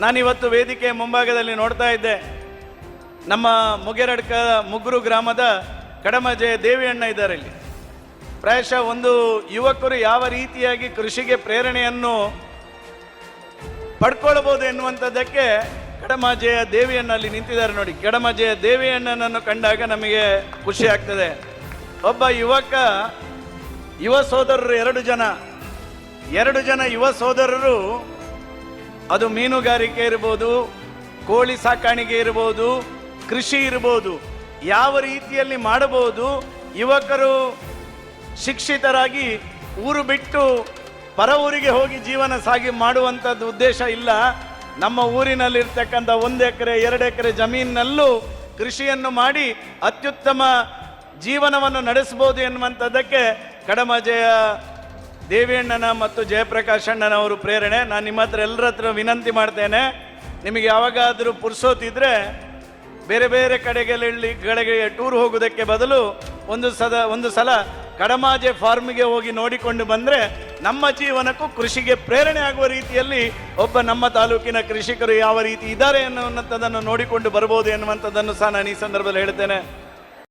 ನಾನಿವತ್ತು ವೇದಿಕೆ ಮುಂಭಾಗದಲ್ಲಿ ನೋಡ್ತಾ ಇದ್ದೆ. ನಮ್ಮ ಮುಗೇರಡ್ಕ ಮುಗ್ರು ಗ್ರಾಮದ ಕಡಮಜೆ ದೇವಿಯಣ್ಣ ಇದ್ದಾರೆ ಇಲ್ಲಿ ಪ್ರಾಯಶಃ ಒಂದು ಯುವಕರು ಯಾವ ರೀತಿಯಾಗಿ ಕೃಷಿಗೆ ಪ್ರೇರಣೆಯನ್ನು ಪಡ್ಕೊಳ್ಬೋದು ಎನ್ನುವಂಥದ್ದಕ್ಕೆ ಕಡಮಾಜೆಯ ದೇವಿಯಣ್ಣಲ್ಲಿ ನಿಂತಿದ್ದಾರೆ ನೋಡಿ. ಕಡಮಾಜೆಯ ದೇವಿಯಣ್ಣನನ್ನು ಕಂಡಾಗ ನಮಗೆ ಖುಷಿ ಆಗ್ತದೆ. ಒಬ್ಬ ಯುವಕ, ಯುವ ಸೋದರರು ಎರಡು ಜನ. ಎರಡು ಜನ ಯುವ ಸೋದರರು ಅದು ಮೀನುಗಾರಿಕೆ ಇರ್ಬೋದು, ಕೋಳಿ ಸಾಕಾಣಿಕೆ ಇರ್ಬೋದು, ಕೃಷಿ ಇರ್ಬೋದು, ಯಾವ ರೀತಿಯಲ್ಲಿ ಮಾಡಬಹುದು, ಯುವಕರು ಶಿಕ್ಷಿತರಾಗಿ ಊರು ಬಿಟ್ಟು ಪರ ಊರಿಗೆ ಹೋಗಿ ಜೀವನ ಸಾಗಿ ಮಾಡುವಂಥದ್ದು ಉದ್ದೇಶ ಇಲ್ಲ. ನಮ್ಮ ಊರಿನಲ್ಲಿರ್ತಕ್ಕಂಥ ಒಂದು ಎಕರೆ, ಎರಡು ಎಕರೆ ಜಮೀನಿನಲ್ಲೂ ಕೃಷಿಯನ್ನು ಮಾಡಿ ಅತ್ಯುತ್ತಮ ಜೀವನವನ್ನು ನಡೆಸಬಹುದು ಎನ್ನುವಂಥದ್ದಕ್ಕೆ ಕಡಮಜೆಯ ದೇವಿಯಣ್ಣನ ಮತ್ತು ಜಯಪ್ರಕಾಶ್ ಅಣ್ಣನವರು ಪ್ರೇರಣೆ. ನಾನು ನಿಮ್ಮ ಹತ್ರ ಎಲ್ಲರ ಹತ್ರ ವಿನಂತಿ ಮಾಡ್ತೇನೆ. ನಿಮಗೆ ಯಾವಾಗಾದರೂ ಪುರ್ಸೋತಿದ್ರೆ ಬೇರೆ ಬೇರೆ ಕಡೆಗಳಲ್ಲಿ ಕಡೆಗೆ ಟೂರ್ ಹೋಗೋದಕ್ಕೆ ಬದಲು ಒಂದು ಸದ, ಒಂದು ಸಲ ಕಡಮಾಜೆ ಫಾರ್ಮಿಗೆ ಹೋಗಿ ನೋಡಿಕೊಂಡು ಬಂದರೆ ನಮ್ಮ ಜೀವನಕ್ಕೂ ಕೃಷಿಗೆ ಪ್ರೇರಣೆ ಆಗುವ ರೀತಿಯಲ್ಲಿ ಒಬ್ಬ ನಮ್ಮ ತಾಲೂಕಿನ ಕೃಷಿಕರು ಯಾವ ರೀತಿ ಇದ್ದಾರೆ ಅನ್ನುವಂಥದ್ದನ್ನು ನೋಡಿಕೊಂಡು ಬರ್ಬೋದು ಎನ್ನುವಂಥದ್ದನ್ನು ಸಹ ನಾನು ಈ ಸಂದರ್ಭದಲ್ಲಿ ಹೇಳ್ತೇನೆ.